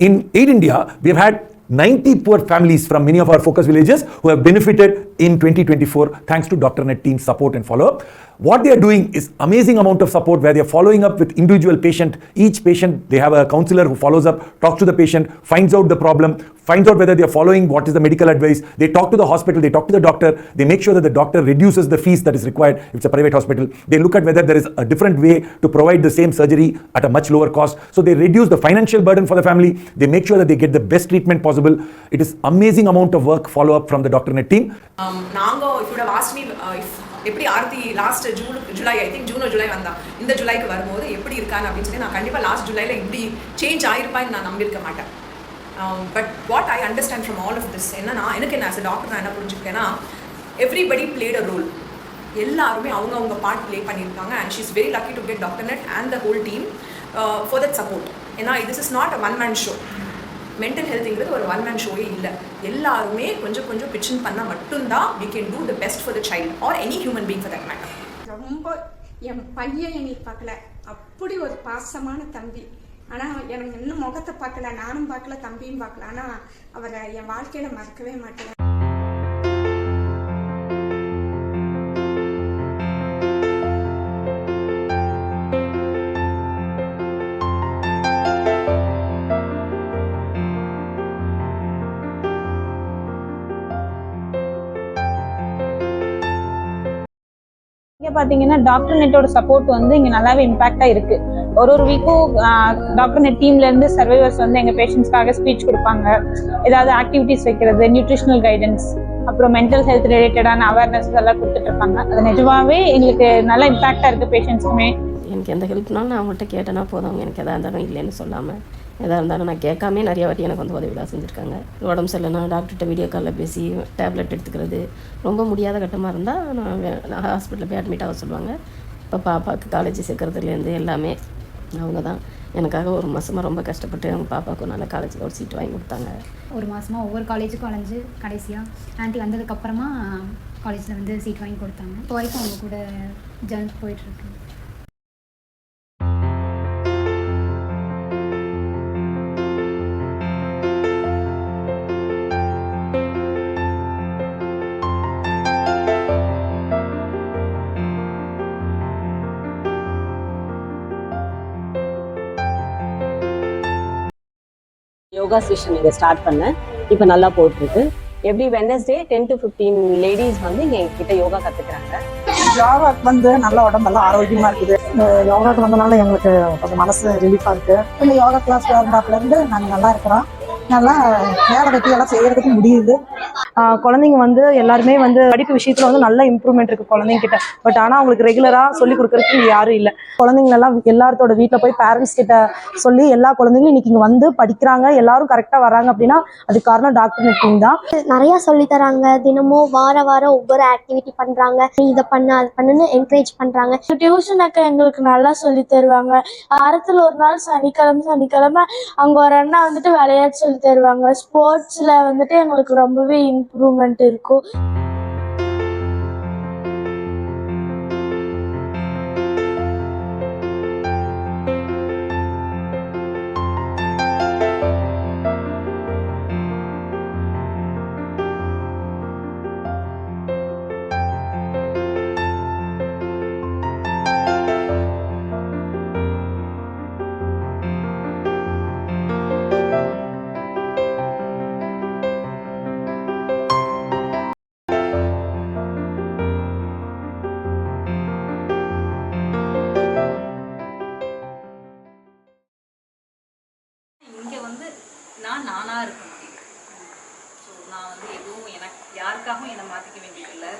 In Aid India, we have had 90 poor families from many of our focus villages who have benefited in 2024 thanks to Dr. Net team's support and follow up what they are doing is amazing amount of support where they are following up with individual patient. Each patient they have a counselor who follows up talks to the patient finds out the problem finds out whether they are following what is the medical advice. They talk to the hospital they talk to the doctor they make sure that the doctor reduces the fees that is required if it's a private hospital. They look at whether there is a different way to provide the same surgery at a much lower cost. So they reduce the financial burden for the family. They make sure that they get the best treatment possible. It is amazing amount of work follow up from the doctor net team. Um, now if you would have asked me uh, if எப்படி Aarthi last June July I think Juno July வந்தான் இந்த ஜூலைக்கு வரும்போது எப்படி இருக்கான்னு அப்படின்னு சொல்லி நான் கண்டிப்பாக லாஸ்ட் ஜூலையில் இப்படி சேஞ்ச் ஆயிருப்பான்னு நான் நம்பியிருக்க மாட்டேன். But what I understand from all of this என்னன்னா எனக்கு என்ன ஆஸ் டாக்டர் நான் என்ன புரிஞ்சுருக்கேன்னா எவ்ரிபடி பிளேட் அ ரோல் எல்லாருமே அவங்க அவங்க பார்ட் ப்ளே பண்ணியிருக்காங்க and she is very lucky to get doctor net and the whole team for that support ஏன்னா this is not a one man show mental ஹெல்த்ங்கிறது ஒரு one man ஷோயே இல்லை. எல்லாருமே கொஞ்சம் கொஞ்சம் பிச்சின் பண்ணால் மட்டும்தான் we can do the best for the child or any human being for that matter ரொம்ப என் பையன் என்னை பார்க்கல. அப்படி ஒரு பாசமான தம்பி. ஆனால் எனக்கு இன்னும் முகத்தை பார்க்கல. நானும் பார்க்கல தம்பியும் பார்க்கல. ஆனால் அவரை என் வாழ்க்கையில் மறக்கவே மாட்டேன். கிட்ட பாத்தீங்கன்னா டாக்டர் நெட்டோட சப்போர்ட் வந்து இங்க நல்லாவே இம்பாக்டா இருக்கு. ஒரு ஒரு வீக்கும் டாக்டர் நெட் டீம்ல இருந்து சர்வைவர்ஸ் வந்து எங்க பேஷண்ட்ஸ்க்காக ஸ்பீச் கொடுப்பாங்க. ஏதாவது ஆக்டிவிட்டிஸ் வைக்கிறது நியூட்ரிஷனல் கைடன்ஸ் அப்புறம் மென்டல் ஹெல்த் ரிலேட்டடான அவேர்னஸ் எல்லாம் கொடுத்துட்டு இருப்பாங்க. அது நிஜமாவே எங்களுக்கு நல்ல இம்பாக்டா இருக்கு பேஷண்ட்ஸுமே எனக்கு எந்த ஹெல்ப்னாலும் நான் அவங்கள்ட்ட கேட்டேன்னா போதும். அவங்க எனக்கு எதாக இருந்தாலும் இல்லைன்னு சொல்லாமல் எதாக இருந்தாலும் நான் கேட்காமே நிறைய வாட்டி எனக்கு வந்து உதவிலாம் செஞ்சுருக்காங்க. உடம்பு சரியில்லைனா டாக்டர்கிட்ட வீடியோ காலில் பேசி டேப்லெட் எடுத்துக்கிறது. ரொம்ப முடியாத கட்டமாக இருந்தால் நான் நான் ஹாஸ்பிட்டலில் போய் அட்மிட் ஆக சொல்லுவாங்க. இப்போ பாப்பாவுக்கு காலேஜ் சேர்க்கறதுலேருந்து எல்லாமே அவங்க தான் எனக்காக ஒரு மாதமாக ரொம்ப கஷ்டப்பட்டு அவங்க பாப்பாவுக்கு நல்ல காலேஜில் ஒரு சீட் வாங்கி கொடுத்தாங்க. ஒரு மாதமாக ஒவ்வொரு காலேஜுக்கும் அலைஞ்சு கடைசியாக ஆண்டி வந்ததுக்கப்புறமா காலேஜில் வந்து சீட் வாங்கி கொடுத்தாங்க. இப்போ வரைக்கும் அவங்க கூட ஜர்னி போயிட்டுருக்கு யோகா செஷன் இங்கே ஸ்டார்ட் பண்ணேன். இப்போ நல்லா போயிட்டுருக்கு. Every Wednesday ten to fifteen ladies வந்து இங்கே கிட்ட யோகா கற்றுக்குறாங்க யோகாக்கு வந்து நல்ல உடம்பெல்லாம் ஆரோக்கியமா இருக்குது. இந்த யோகாக்கு வந்தனால எங்களுக்கு கொஞ்சம் மனசு ரிலீஃபாக இருக்கு. இந்த யோகா கிளாஸ் வந்தாப்புலேருந்து இருந்து நாங்க நல்லா இருக்கிறோம். நல்லா வேலை கட்டி எல்லாம் செய்யறதுக்கு முடியுது. குழந்தைங்க வந்து எல்லாருமே வந்து படிப்பு விஷயத்துல வந்து நல்ல இம்ப்ரூவ்மெண்ட் இருக்கு குழந்தைங்க கிட்ட பட் ஆனா அவங்களுக்கு ரெகுலரா சொல்லி கொடுக்கறதுக்கு யாரும் இல்ல. குழந்தைங்க எல்லாம் எல்லாத்தோட வீட்ல போய் பேரண்ட்ஸ் கிட்ட சொல்லி எல்லா குழந்தைங்களும் இன்னைக்கு இங்க வந்து படிக்கிறாங்க எல்லாரும் கரெக்டா வராங்க அப்படின்னா அது காரணம் டாக்டர் டீம் தான். நிறைய சொல்லி தராங்க. தினமும் வார வாரம் ஒவ்வொரு ஆக்டிவிட்டி பண்றாங்க. நீ இதை பண்ண அது பண்ணுன்னு என்கரேஜ் பண்றாங்க. டியூஷன் அக்கா எங்களுக்கு நல்லா சொல்லி தருவாங்க. வாரத்துல ஒரு நாள் சனிக்கிழமை சனிக்கிழமை அங்க ஒரு அண்ணா வந்துட்டு விளையாட்டு சொல்லி தருவாங்க. ஸ்போர்ட்ஸ்ல வந்துட்டு எங்களுக்கு ரொம்பவே இம்ப்ரூவ்மெண்ட் இருக்கும் வந்து நான் நானாக இருக்க முடியும் ஸோ நான் வந்து எதுவும் எனக்கு யாருக்காகவும் என்னை மாற்றிக்க வேண்டியதில்லை.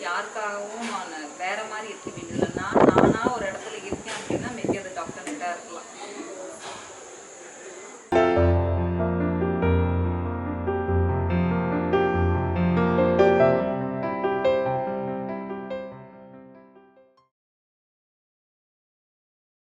யாருக்காகவும் நான் வேற மாதிரி இருக்க வேண்டியதில்லை. நான் நானாக ஒரு